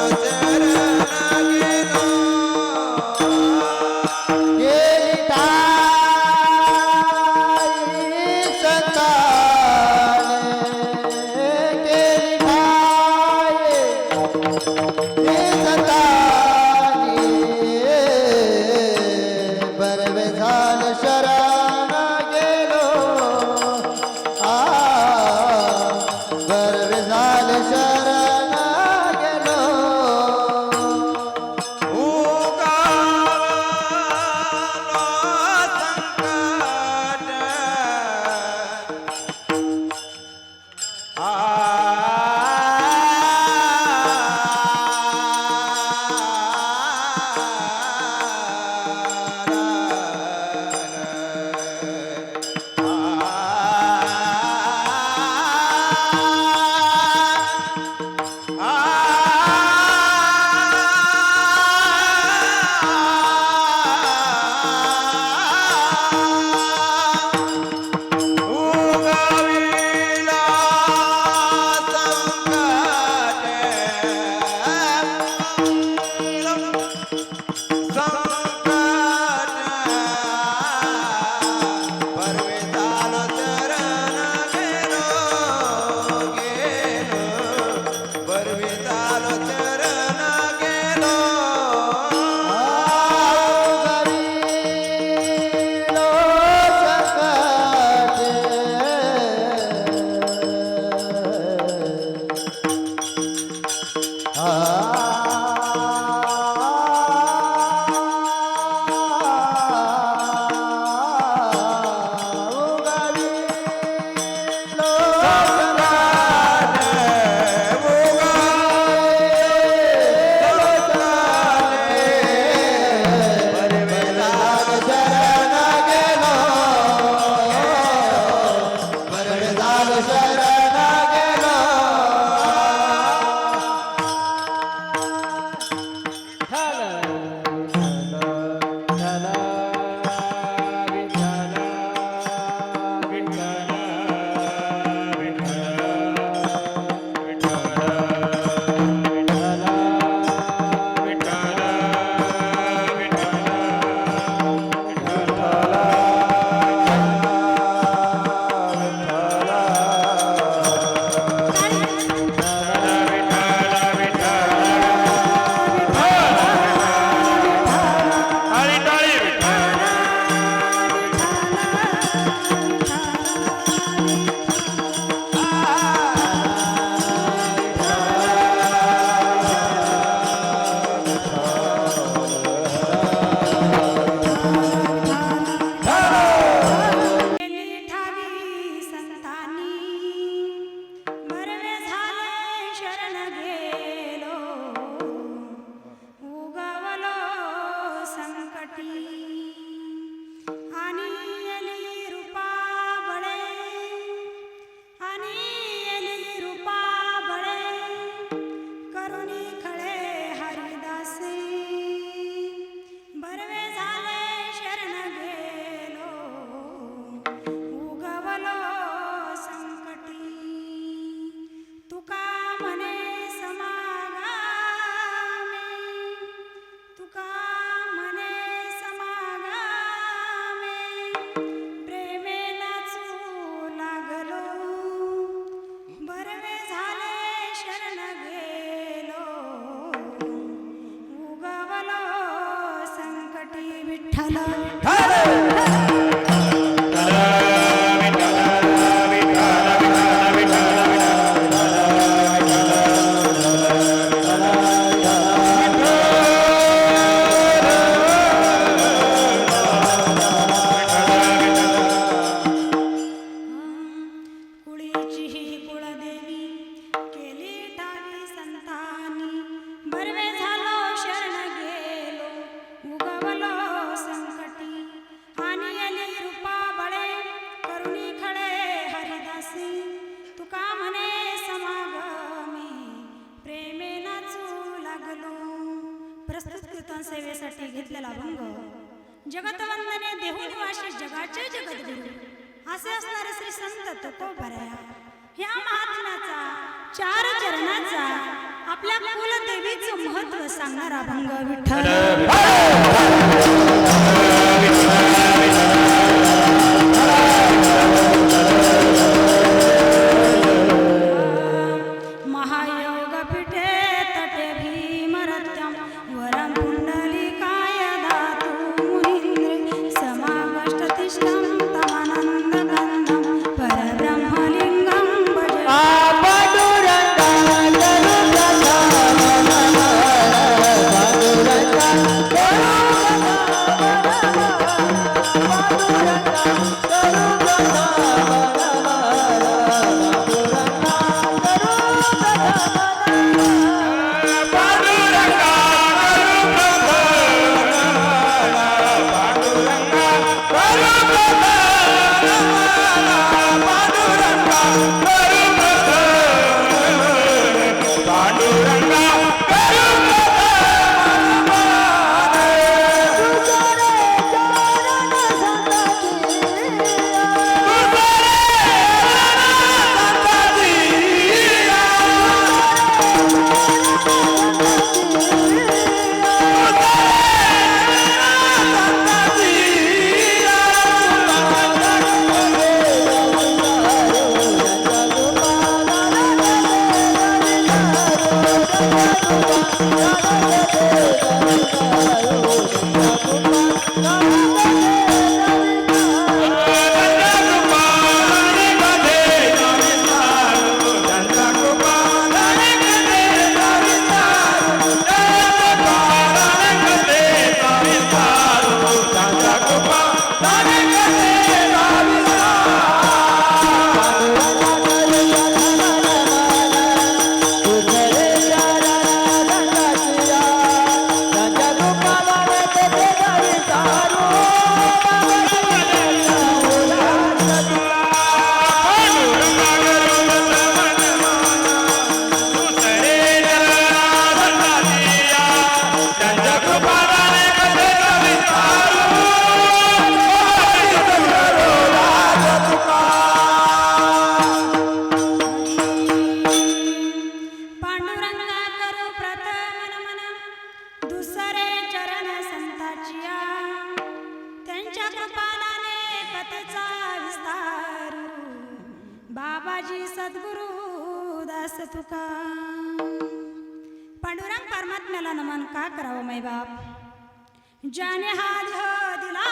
I'm not Tere. Bye. करावं मै बाप ज्याने हा देह दिला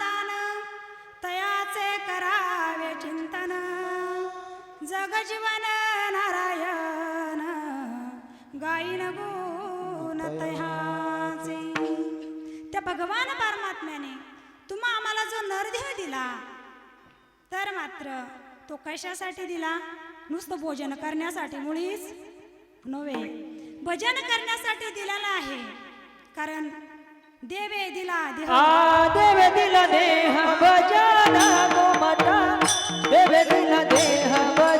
दान तयाचे करावे चिंतन. जग जीवन नारायण गायीन गुण तयाचे त्या भगवान परमात्म्याने तुम्हा आम्हाला जो नरदेह दिला तर मात्र तो कशासाठी दिला? नुसतं भोजन करण्यासाठी मुळीच नव्हे. भजन करण्यासाठी दिलेला आहे. कारण देवे दिला देह. देवे दिला देह भजन गोमटा देवे दिला देह भजन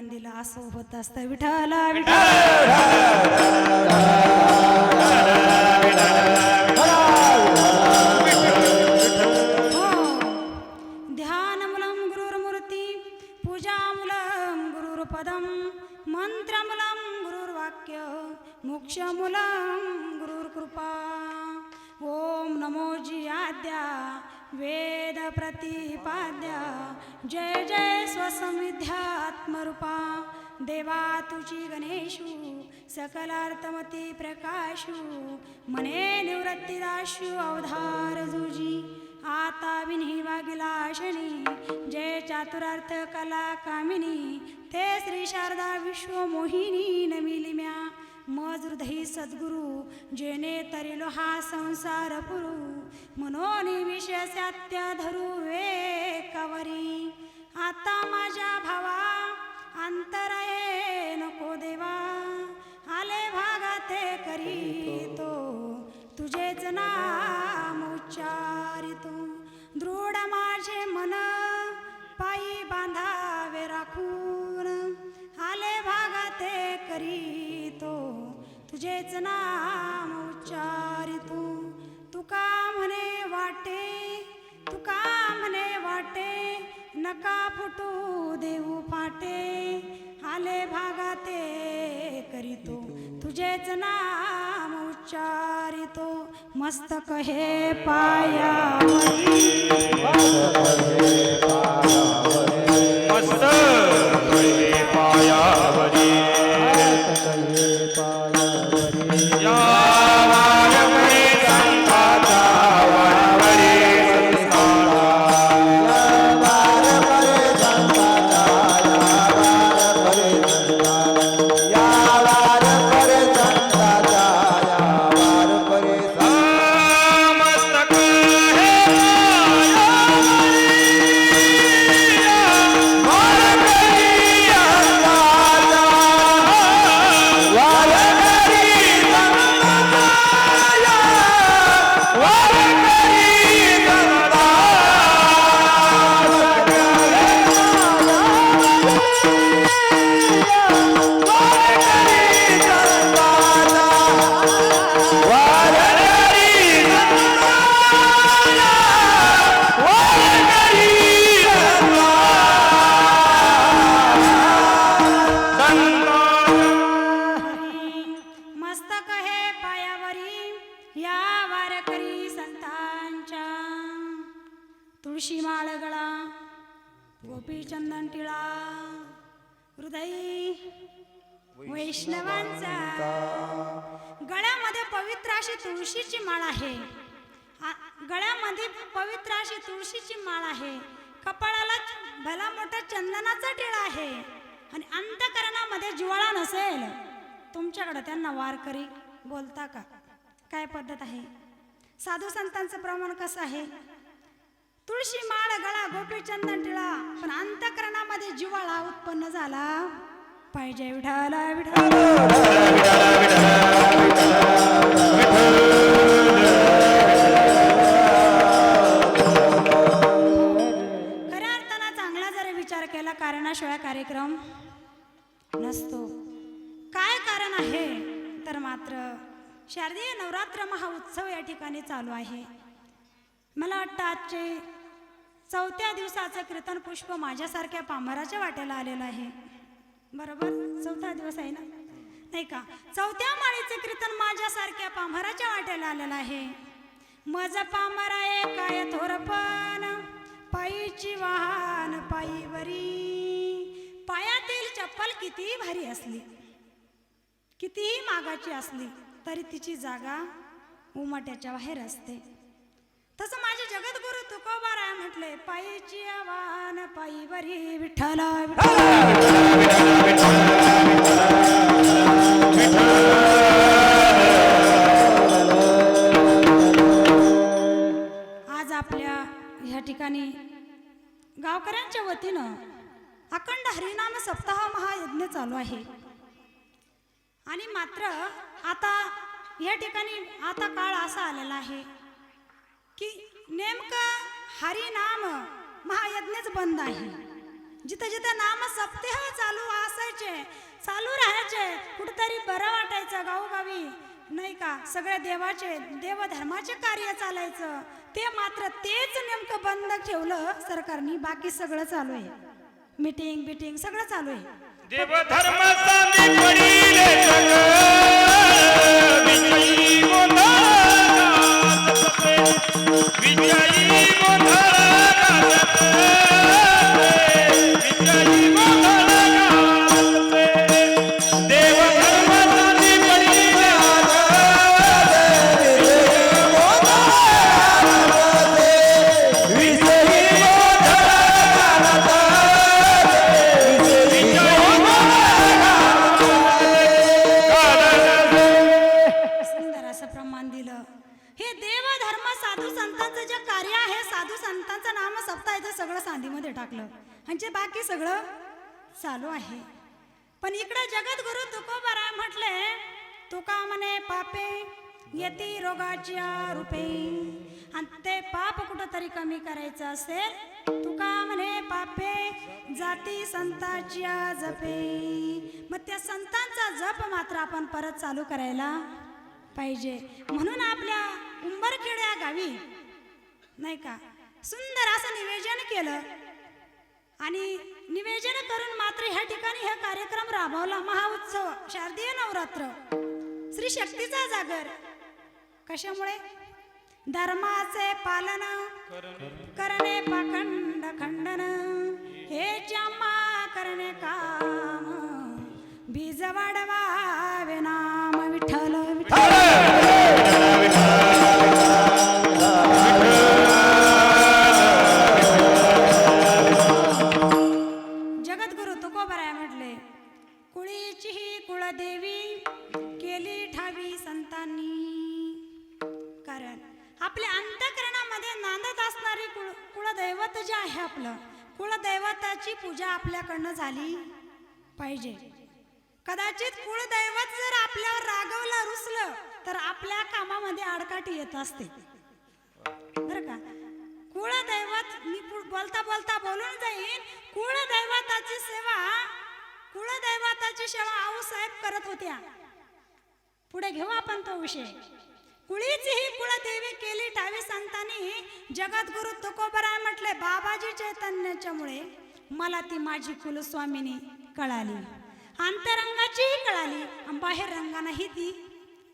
त्यांनी असं होत असतं. विठाला विठ्ठल. हो. ध्यानमुलं गुरुर्मूर्ती पूजामुलं गुरुर्पदं मंत्रमुलं गुरुर्वाक्य मोक्षमुलं गुरुर्कृपा. ॐ नमो आद्या वेद प्रतिपाद्या जय जय स्वसंविध्यात्मरूपा देवा तुची गणेशु सकलार्थमती प्रकाशु मने निवृत्तीदाशू अवधार जुजी आता विनी वागिलाशनी जय चातुरार्थ कला कामिनी ते श्री शारदा विश्व मोहिनी नमिलिम्या मज हृदयी सद्गुरु जेने तरिलो हा संसार पुरू. म्हणून विषय सत्य वे कवरी. आता माझ्या भावा अंतरये नको देवा. आले भागाते करीतो तुझेच नाम उच्चारितो. दृढ माझे मन पायी बांधावे राखून. आले भागाते करीतो तुझेच नाम उच्चार तुका म्हणे वाटे तुका म्हणे वाटे नका फुटू देऊ फाटे. आले भागाते करीतो तुझेच नाम उच्चारितो. मस्तक हे पाया मस्तक हे पाया तुळशी माळ गळा गोपी टिळा हृदय वैष्णवांचा. गळ्यामध्ये पवित्र अशी तुळशीची माळ आहे. गळ्यामध्ये पवित्र अशी तुळशीची माळ आहे. कपाळाला भला मोठा चंदनाचा टिळा आहे. आणि अंतकरणामध्ये जिवाळा नसेल. तुमच्याकडं त्यांना वारकरी बोलता का? काय पद्धत आहे? साधू संतांचं प्रमाण कसं आहे? तुळशी माळ गळा गोपी चंदन टिळा पण अंतकरणामध्ये जिवाळा उत्पन्न झाला. पाहिजे विठाला विठाला खऱ्या अर्थानं चांगला जरी विचार केला कारणाशिवाय कार्यक्रम नसतो. काय कारण आहे? तर मात्र शारदीय नवरात्र महोत्सव या ठिकाणी चालू आहे. मला वाटतं आजचे चौथ्या दिवसाचं कीर्तन पुष्प माझ्यासारख्या पामराच्या वाट्याला आलेलं आहे. बरोबर? चौथा दिवस आहे ना? नाही का? चौथ्या माळीचं कीर्तन माझ्यासारख्या पामराच्या वाट्याला आलेलं आहे. मज पांभरा काय थोरपण पायीची वाहन पायीवरी. पायातील चप्पल कितीही भारी असली. कितीही मागाची असली तरी तिची जागा उमाट्याच्या बाहेर असते तसं माझे जगद्गुरु तुकोबाराय म्हटले पायीची आव्हान पायीवरी विठ्ठला विठ्ठला. आज आपल्या ह्या ठिकाणी गावकऱ्यांच्या वतीनं अखंड हरिनाम सप्ताह महायज्ञ चालू आहे आणि मात्र आता या ठिकाणी आता काळ असा आलेला आहे की नेमकं हरी नाम महायज्ञच बंद आहे. जिथं जिथं नाम सप्तेह चालू असायचे चालू राहायचे कुठतरी बरं वाटायचं गावोगावी. नाही का? सगळ्या देवाचे देवधर्माचे कार्य चालायचं. ते मात्र तेच नेमकं बंद ठेवलं सरकारने. बाकी सगळं चालू आहे. मीटिंग बिटिंग सगळं चालू आहे. देवधर्म हे देव धर्म साधू संतांचं जे कार्य आहे साधू संतांचं नाम सप्ताहाचं सगळं सांधीमध्ये टाकलं. म्हणजे बाकी सगळं चालू आहे. पण इकडे जगद्गुरु तुकोबाराय म्हटले तुका म्हणे पापे येती रोगाच्या रूपे. आणि ते पाप कुठंतरी कमी करायचं असेल तुका म्हणे पापे जाती संताच्या जपे. मग त्या संतांचा जप मात्र आपण परत चालू करायला पाहिजे. म्हणून आपल्या उंबरखेड्या गावी. नाही का? सुंदर असं निवेदन केलं. आणि निवेदन करून मात्र ह्या ठिकाणी हा कार्यक्रम राबवला. महाउत्सव शारदीय नवरात्र. श्री शक्तीचा जागर. कशामुळे? धर्माचे पालन करणे पाखंड खंडन. हे जमा करणे काम. बीज वाढवावे नाम विठ्ठल विठ्ठल. दैवत जे आहे आपलं कुळदैवताची पूजा आपल्याकडनं झाली पाहिजे. कदाचित कुळदैवत जर आपल्यावर रागवलं रुसलं तर आपल्या कामामध्ये आडकाठी येत असते. बरं का? कुळदैवत मी पु- बोलता बोलता बोलून जाईन कुळदैवताची सेवा कुळदैवताची सेवा आऊसाहेब करत होत्या. पुढे घेऊ आपण तो विषय. कुळीची ही कुळदेवी केली ठावी संतांनी. जगद्गुरु तुकोबराय म्हटले बाबाजी चैतन्याच्यामुळे मला ती माझी कुलस्वामिनी कळाली. अंतरंगाचीही कळाली आणि बाहेर रंगानंही ती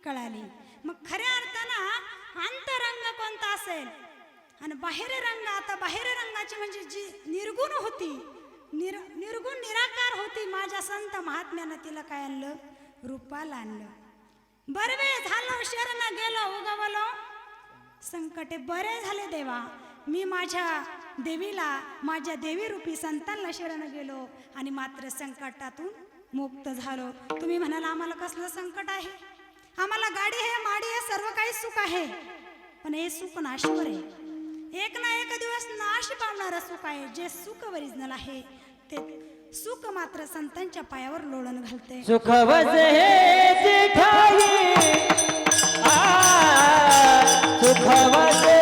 कळाली. मग खऱ्या अर्थानं अंतरंग कोणता असेल? आणि बाहेर रंग आता बाहेर रंगाची म्हणजे जी निर्गुण होती निर निर्गुण निराकार होती माझ्या संत महात्म्यानं तिला काय आणलं? रूपाला आणलं. बरवे झालो शरण गेलो उगवलो. संकटे बरे झाले देवा. मी माझ्या देवीला माझ्या देवी रूपी संतांना शरण गेलो आणि मात्र संकटातून मुक्त झालो. तुम्ही म्हणाल आम्हाला कसलं संकट आहे? आम्हाला गाडी आहे माडी आहे सर्व काही सुख आहे. पण हे सुख नाशवर आहे. एक ना एक दिवस नाश पावणारं सुख आहे. जे सुख ओरिजिनल आहे ते सुख मात्र संतांच्या पायावर लोळण घालते. सुख वसे हे सुख वसे